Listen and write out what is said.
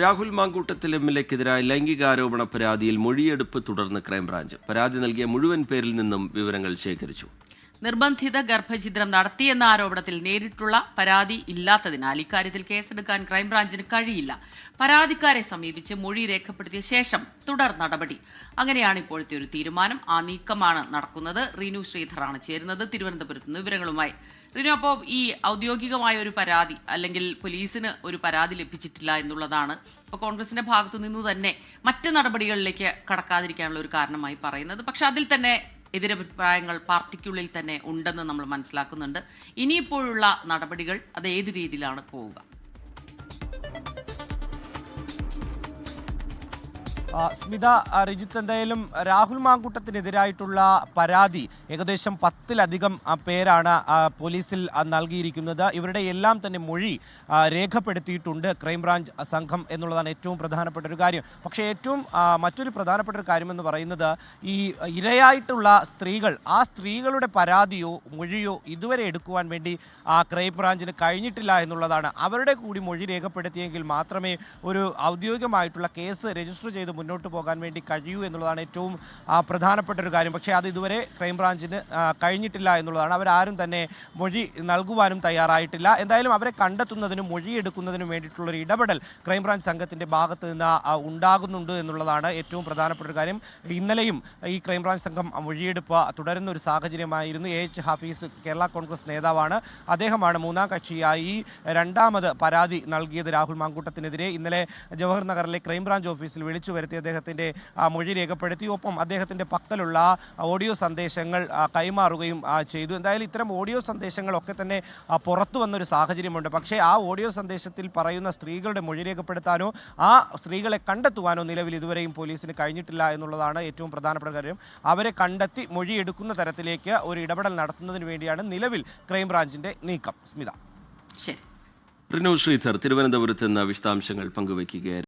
Rahul Mamkootathil M L എക്കെതിരായ ലൈംഗികാരോപണ പരാതിയിൽ മൊഴിയെടുപ്പ് തുടർന്ന് ക്രൈംബ്രാഞ്ച്. പരാതി നൽകിയ മുഴുവൻ പേരിൽ നിന്നും വിവരങ്ങൾ ശേഖരിച്ചു. നിർബന്ധിത ഗർഭഛിദ്രം നടത്തിയെന്ന ആരോപണത്തിൽ നേരിട്ടുള്ള പരാതി ഇല്ലാത്തതിനാൽ ഇക്കാര്യത്തിൽ കേസെടുക്കാൻ ക്രൈംബ്രാഞ്ചിന് കഴിയില്ല. പരാതിക്കാരെ സമീപിച്ച് മൊഴി രേഖപ്പെടുത്തിയ ശേഷം തുടർ നടപടി. അങ്ങനെയാണ് ഇപ്പോഴത്തെ ഒരു തീരുമാനം. ആ നീക്കമാണ് നടക്കുന്നത്. റീനു ശ്രീധറാണ് ചേരുന്നത്. തിരുവനന്തപുരത്ത് നിന്ന് വിവരങ്ങളുമായി. റീനു അപ്പോൾ ഈ ഔദ്യോഗികമായ ഒരു പരാതി അല്ലെങ്കിൽ പോലീസിന് ഒരു പരാതി ലഭിച്ചിട്ടില്ല എന്നുള്ളതാണ് ഇപ്പോൾ കോൺഗ്രസിന്റെ ഭാഗത്തു നിന്നു തന്നെ മറ്റ് നടപടികളിലേക്ക് കടക്കാതിരിക്കാനുള്ള ഒരു കാരണമായി പറയുന്നത്. പക്ഷെ അതിൽ തന്നെ എതിരഭിപ്രായങ്ങൾ പാർട്ടിക്കുള്ളിൽ തന്നെ ഉണ്ടെന്ന് നമ്മൾ മനസ്സിലാക്കുന്നുണ്ട്. ഇനിയിപ്പോഴുള്ള നടപടികൾ അത് ഏത് രീതിയിലാണ് പോവുക? സ്മിത റിജിത്ത് എന്തായാലും രാഹുൽ മാങ്കൂട്ടത്തിനെതിരായിട്ടുള്ള പരാതി. ഏകദേശം പത്തിലധികം പേരാണ് പോലീസിൽ നൽകിയിരിക്കുന്നത്. ഇവരുടെ എല്ലാം തന്നെ മൊഴി രേഖപ്പെടുത്തിയിട്ടുണ്ട് ക്രൈംബ്രാഞ്ച് സംഘം എന്നുള്ളതാണ് ഏറ്റവും പ്രധാനപ്പെട്ട ഒരു കാര്യം. പക്ഷേ ഏറ്റവും മറ്റൊരു പ്രധാനപ്പെട്ട ഒരു കാര്യമെന്ന് പറയുന്നത് ഈ ഇരയായിട്ടുള്ള സ്ത്രീകൾ ആ സ്ത്രീകളുടെ പരാതിയോ മൊഴിയോ ഇതുവരെ എടുക്കുവാൻ വേണ്ടി ക്രൈംബ്രാഞ്ചിന് കഴിഞ്ഞിട്ടില്ല എന്നുള്ളതാണ്. അവരുടെ കൂടി മൊഴി രേഖപ്പെടുത്തിയെങ്കിൽ മാത്രമേ ഒരു ഔദ്യോഗികമായിട്ടുള്ള കേസ് രജിസ്റ്റർ ചെയ്ത് മുന്നോട്ട് പോകാൻ വേണ്ടി കഴിയൂ എന്നുള്ളതാണ് ഏറ്റവും പ്രധാനപ്പെട്ട ഒരു കാര്യം. പക്ഷേ അത് ഇതുവരെ ക്രൈംബ്രാഞ്ചിന് കഴിഞ്ഞിട്ടില്ല എന്നുള്ളതാണ്. അവരാരും തന്നെ മൊഴി നൽകുവാനും തയ്യാറായിട്ടില്ല. എന്തായാലും അവരെ കണ്ടെത്തുന്നതിനും മൊഴിയെടുക്കുന്നതിനും വേണ്ടിയിട്ടുള്ളൊരു ഇടപെടൽ ക്രൈംബ്രാഞ്ച് സംഘത്തിന്റെ ഭാഗത്ത് നിന്ന് ഉണ്ടാകുന്നുണ്ട് എന്നുള്ളതാണ് ഏറ്റവും പ്രധാനപ്പെട്ട ഒരു കാര്യം. ഇന്നലെയും ഈ ക്രൈംബ്രാഞ്ച് സംഘം മൊഴിയെടുപ്പ് തുടരുന്ന ഒരു സാഹചര്യമായിരുന്നു. എ. എച്ച്. ഹഫീസ് കേരള കോൺഗ്രസ് നേതാവാണ്. അദ്ദേഹമാണ് മൂന്നാം കക്ഷിയായി രണ്ടാമത് പരാതി നൽകിയത് രാഹുൽ മാങ്കൂട്ടത്തിനെതിരെ. ഇന്നലെ ജവഹർ നഗറിലെ ക്രൈംബ്രാഞ്ച് ഓഫീസിൽ വിളിച്ചു അദ്ദേഹത്തിന്റെ ആ, മൊഴി രേഖപ്പെടുത്തി. ഒപ്പം അദ്ദേഹത്തിന്റെ പക്കലുള്ള ഓഡിയോ സന്ദേശങ്ങൾ കൈമാറുകയും ചെയ്തു. എന്തായാലും ഇത്തരം ഓഡിയോ സന്ദേശങ്ങളൊക്കെ തന്നെ പുറത്തു വന്നൊരു സാഹചര്യമുണ്ട്. പക്ഷേ ആ ഓഡിയോ സന്ദേശത്തിൽ പറയുന്ന സ്ത്രീകളുടെ മൊഴി രേഖപ്പെടുത്താനോ ആ സ്ത്രീകളെ കണ്ടെത്തുവാനോ നിലവിൽ ഇതുവരെയും പോലീസിന് കഴിഞ്ഞിട്ടില്ല എന്നുള്ളതാണ് ഏറ്റവും പ്രധാനപ്പെട്ട കാര്യം. അവരെ കണ്ടെത്തി മൊഴിയെടുക്കുന്ന തരത്തിലേക്ക് ഒരു ഇടപെടൽ നടത്തുന്നതിന് വേണ്ടിയാണ് നിലവിൽ ക്രൈംബ്രാഞ്ചിന്റെ നീക്കം. സ്മിത. ശരി. റിനു ശ്രീധർ തിരുവനന്തപുരത്ത് നിന്ന് വിശദാംശങ്ങൾ പങ്കുവയ്ക്കുകയായിരുന്നു.